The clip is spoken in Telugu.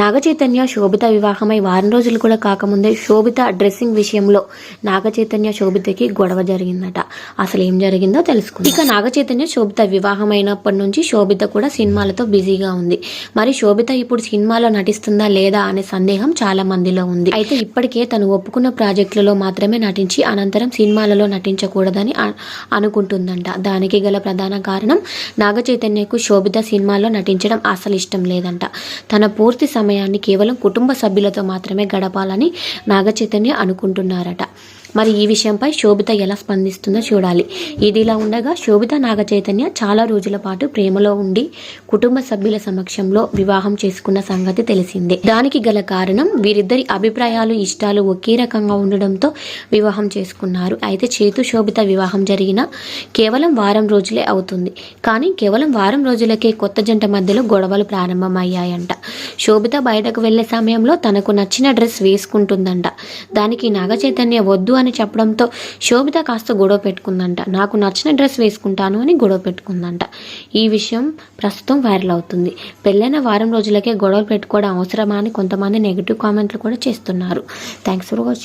నాగచైతన్య శోభిత వివాహమై వారం రోజులు కూడా కాకముందే శోభిత డ్రెస్సింగ్ విషయంలో నాగచైతన్య శోభితకి గొడవ జరిగిందట. అసలు ఏం జరిగిందో తెలుసుకుంది. ఇక నాగచైతన్య శోభిత వివాహం అయినప్పటి నుంచి శోభిత కూడా సినిమాలతో బిజీగా ఉంది. మరి శోభిత ఇప్పుడు సినిమాలో నటిస్తుందా లేదా అనే సందేహం చాలా మందిలో ఉంది. అయితే ఇప్పటికే తను ఒప్పుకున్న ప్రాజెక్టులలో మాత్రమే నటించి అనంతరం సినిమాలలో నటించకూడదని అనుకుంటుందంట. దానికి గల ప్రధాన కారణం నాగచైతన్యకు శోభిత సినిమాలో నటించడం అసలు ఇష్టం లేదంట. తన పూర్తి సమయాన్ని కేవలం కుటుంబ సభ్యులతో మాత్రమే గడపాలని నాగచైతన్య అనుకుంటున్నారట. మరి ఈ విషయంపై శోభిత ఎలా స్పందిస్తుందో చూడాలి. ఇదిలా ఉండగా శోభిత నాగచైతన్య చాలా రోజుల పాటు ప్రేమలో ఉండి కుటుంబ సభ్యుల సమక్షంలో వివాహం చేసుకున్న సంగతి తెలిసిందే. దానికి గల కారణం వీరిద్దరి అభిప్రాయాలు ఇష్టాలు ఒకే రకంగా ఉండడంతో వివాహం చేసుకున్నారు. అయితే చేతు శోభిత వివాహం జరిగిన కేవలం వారం రోజులే అవుతుంది. కానీ కేవలం వారం రోజులకే కొత్త జంట మధ్యలో గొడవలు ప్రారంభమయ్యాయంట. శోభిత బయటకు వెళ్ళే సమయంలో తనకు నచ్చిన డ్రెస్ వేసుకుంటుందంట. దానికి నాగచైతన్య వద్దు అని చెప్పడంతో శోభిత కాస్త గొడవ పెట్టుకుందంట. నాకు నచ్చిన డ్రెస్ వేసుకుంటాను అని గొడవ పెట్టుకుందంట. ఈ విషయం ప్రస్తుతం వైరల్ అవుతుంది. పెళ్ళైన వారం రోజులకే గొడవలు పెట్టుకోవడం అవసరమా అని కొంతమంది నెగిటివ్ కామెంట్లు కూడా చేస్తున్నారు. Thanks for watching.